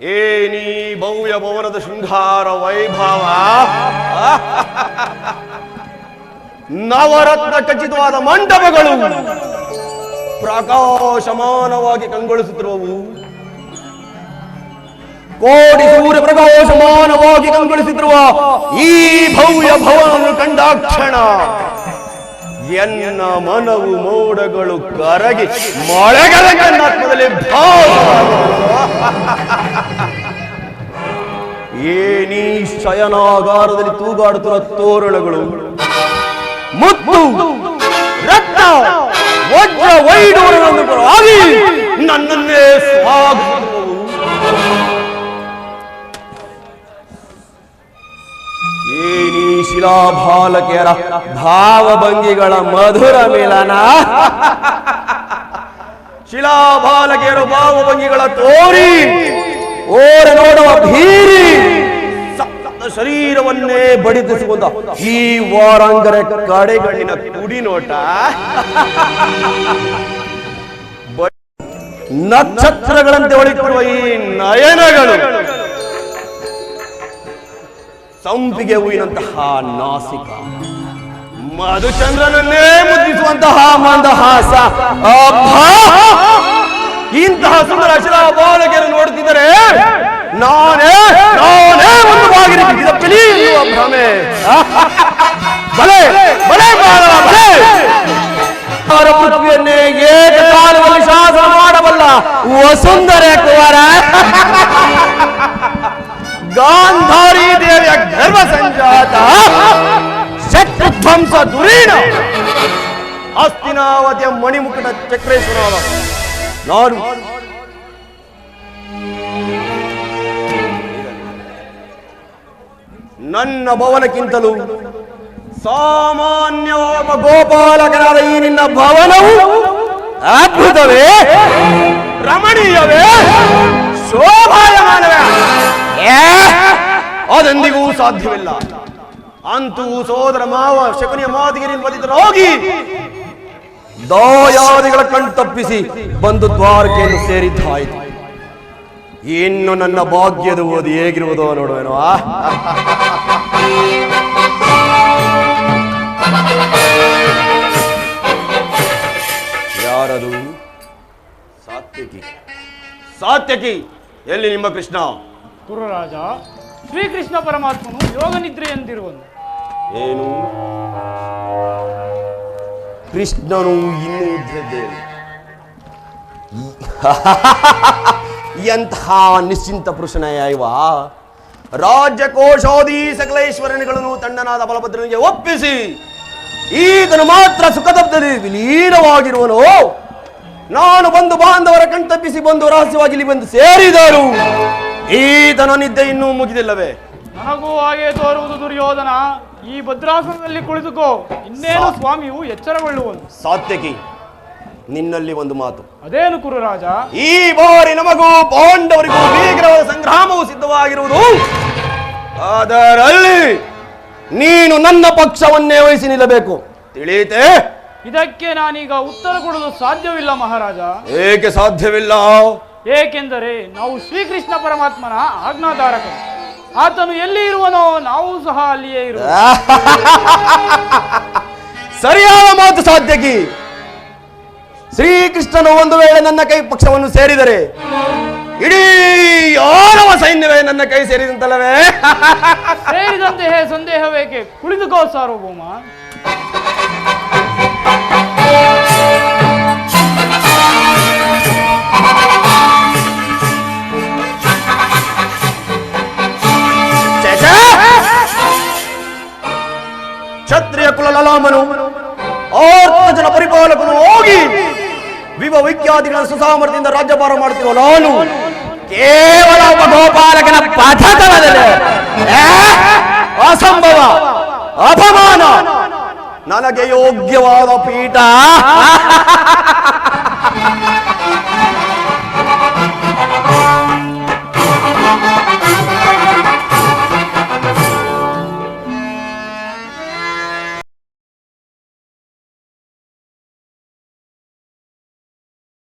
ಏನೀ ಭವ್ಯ ಭವನದ ಶೃಂಗಾರ ವೈಭವ. ನವರತ್ನ ಖಚಿತವಾದ ಮಂಟಪಗಳು ಪ್ರಕಾಶಮಾನವಾಗಿ ಕಂಗೊಳಿಸುತ್ತಿರುವವು. ಕೋಟಿ ಸೂರ್ಯ ಪ್ರಕಾಶಮಾನವಾಗಿ ಕಂಗೊಳಿಸುತ್ತಿರುವ ಈ ಭವ್ಯ ಭವನವನ್ನು ಕಂಡಾಕ್ಷಣ. ಎನ್ನ ಮನವು ಮೋಡಗಳು ಕರಗಿ ಮಳೆಗಳ ಏನೀ ಶಯನಾಗಾರದಲ್ಲಿ ತೂಗಾಡುತ್ತಿರುವ ತೋರಣಗಳು. ಮುತ್ತು ರಕ್ತ ವಜ್ರ ವೈಡೂರಗಳನ್ನು ಶಿಲಾಭಾಲಕಿಯರ ಭಾವಭಂಗಿಗಳ ಮಧುರ ಮಿಲನ. ಶಿಲಾಭಾಲಕಿಯರ ಭಾವಭಂಗಿಗಳ ತೋರಿ. ಓರ ನೋಡುವ ಭೀರಿ. ಶರೀರವನ್ನೇ ಬಡಿದಿಸಿಕೊಂಡ ಈ ವಾರಾಂಗರ ಕಡೆಗಣ್ಣಿನ ಕುಡಿ ನೋಟ ನಕ್ಷತ್ರಗಳಂತೆ ಒಳಿತಿರುವ ಈ ನಯನಗಳು. ಸಂಪಿಗೆ ಹೂವಿನಂತಹ ನಾಸಿಕ. ಮಧುಚಂದ್ರನನ್ನೇ ಮುದ್ರಿಸುವಂತಹ ಮಂದಹಾಸ! ಇಂತಹ ಸುಂದರ ಶಿಲಾ ಬಾಲಕಿಯನ್ನು ನೋಡುತ್ತಿದ್ದರೆ ನಾನೇ ನಾನೇ ಒಂದು ಬಾಗಿಲು ಬಿದ್ದ ಪಿಲಿ ಎನ್ನುವ ಭ್ರಮೆ. ಬಲೆ ಬಲೆ ಬಲೆ ಅವರ ಪೃಥ್ವಿಯನ್ನೇ ಏಕಕಾಲದಲ್ಲಿ ಶಾಸನ ಮಾಡಬಲ್ಲ ವಸುಂಧರೆ ಶತ್ರುಧ್ವಂಸ ದುರೀಣ. ಹಸ್ತಿನಾವತಿಯ ಮಣಿಮುಖದ ಚಕ್ರೇಶ್ವರ ನಾನು ನನ್ನ ಭವನಕ್ಕಿಂತಲೂ ಸಾಮಾನ್ಯ ಗೋಪಾಲಕನಾದ ಈ ನಿನ್ನ ಭವನವು ಅದ್ಭುತವೇ, ರಮಣೀಯವೇ, ಶೋಭಾಯಮಾನವೇ. ಅದೆಂದಿಗೂ ಸಾಧ್ಯವಿಲ್ಲ. ಅಂತೂ ಸೋದರ ಮಾವ ಶಕುನಿಯ ಮಾತಿಗೆ ಬಂದಿದ್ರು ಹೋಗಿ ದಾಯಾದಿಗಳ ಕಣ್ ತಪ್ಪಿಸಿ ಬಂದು ದ್ವಾರಕೆಯನ್ನು ಸೇರಿದ್ದಾಯಿತು. ಇನ್ನು ನನ್ನ ಭಾಗ್ಯದ ಓದಿ ಹೇಗಿರುವುದೋ ನೋಡುವೇನೋ ಆ? ಯಾರದು? ಸಾತ್ಯಕಿ ಸಾತ್ಯಕಿ ಎಲ್ಲಿ ನಿಮ್ಮ ಕೃಷ್ಣ? ಗುರುರಾಜ ಶ್ರೀಕೃಷ್ಣ ಪರಮಾತ್ಮನು ಯೋಗ ನಿದ್ರೆಯಂತಿರುವನು ಏನು ಕೃಷ್ಣನು ಇನ್ನೂ ಇದ್ದಿದ್ದೆ ಎಂತಹ ನಿಶ್ಚಿಂತ ಪುರುಷನ ಇವ ರಾಜ್ಯ ಕೋಶೋದಿ ಸಕಲೇಶ್ವರನಿಗಳನ್ನು ತಣ್ಣನಾದ ಬಲಭದ್ರನಿಗೆ ಒಪ್ಪಿಸಿ ಈತನು ಮಾತ್ರ ಸುಖದಬ್ದಲ್ಲಿ ವಿಲೀನವಾಗಿರುವನು ನಾನು ಬಂದು ಬಾಂಧವರ ಕಣ್ತಪ್ಪಿಸಿ ಬಂದು ರಹಸ್ಯವಾಗಿ ಇಲ್ಲಿ ಬಂದು ಸೇರಿದರು ಈತನ ನಿದ್ದೆ ಇನ್ನೂ ಮುಗಿದಿಲ್ಲವೇ ನನಗೂ ಹಾಗೆ ತೋರುವುದು ದುರ್ಯೋಧನ. ಈ ಭದ್ರಾಸನದಲ್ಲಿ ಕುಳಿತುಕೋ. ಇನ್ನೇನು ಸ್ವಾಮಿಯು ಎಚ್ಚರಗೊಳ್ಳುವನು. ಸಾತ್ಯಕಿ ನಿನ್ನಲ್ಲಿ ಒಂದು ಮಾತು. ಅದೇನು ಕುರುರಾಜ? ಈ ಬಾರಿ ನಮಗೂ ಪಾಂಡವರಿಗೂ ಭೀಕರವಾದ ಸಂಗ್ರಾಮವು ಸಿದ್ಧವಾಗಿರುವುದು. ಅದರಲ್ಲಿ ನೀನು ನನ್ನ ಪಕ್ಷವನ್ನೇ ವಹಿಸಿ ನಿಲ್ಲಬೇಕು. ತಿಳಿಯಿತೆ? ಇದಕ್ಕೆ ನಾನೀಗ ಉತ್ತರ ಕೊಡಲು ಸಾಧ್ಯವಿಲ್ಲ ಮಹಾರಾಜ. ಏಕೆ ಸಾಧ್ಯವಿಲ್ಲ? ಏಕೆಂದರೆ ನಾವು ಶ್ರೀಕೃಷ್ಣ ಪರಮಾತ್ಮನ ಆಜ್ಞಾಧಾರಕರು. ಆತನು ಎಲ್ಲಿ ಇರುವನೋ ನಾವು ಸಹ ಅಲ್ಲಿಯೇ ಇರುವ ಸರಿಯಾದ ಮಾತು ಸಾಧ್ಯಕಿ. ಶ್ರೀಕೃಷ್ಣನು ಒಂದು ವೇಳೆ ನನ್ನ ಕೈ ಪಕ್ಷವನ್ನು ಸೇರಿದರೆ ಇಡೀ ಯಾರವ ಸೈನ್ಯವೇ ನನ್ನ ಕೈ ಸೇರಿದಂತಲ್ಲವೇ? ಸೇರಿದಂತೆ ಸಂದೇಹವೇಕೆ? ಕುಳಿತುಕೋ ಸಾರ್ವಭೌಮ. ಕುಲಲಲಾಮನು ಆರ್ತ ಜನ ಪರಿಪಾಲಕನು ಹೋಗಿ ವಿವ ವಿಖ್ಯಾತಿಗಳ ಸುಸಾಮರ್ಥ್ಯದಿಂದ ರಾಜ್ಯಭಾರ ಮಾಡುತ್ತಿರುವ ನಾನು ಕೇವಲ ಒಬ್ಬ ಗೋಪಾಲಕನ ಪಥತಲದಲ್ಲಿ ಏ? ಅಸಂಭವ, ಅಪಮಾನ, ನನಗೆ ಯೋಗ್ಯವಾದ ಪೀಠ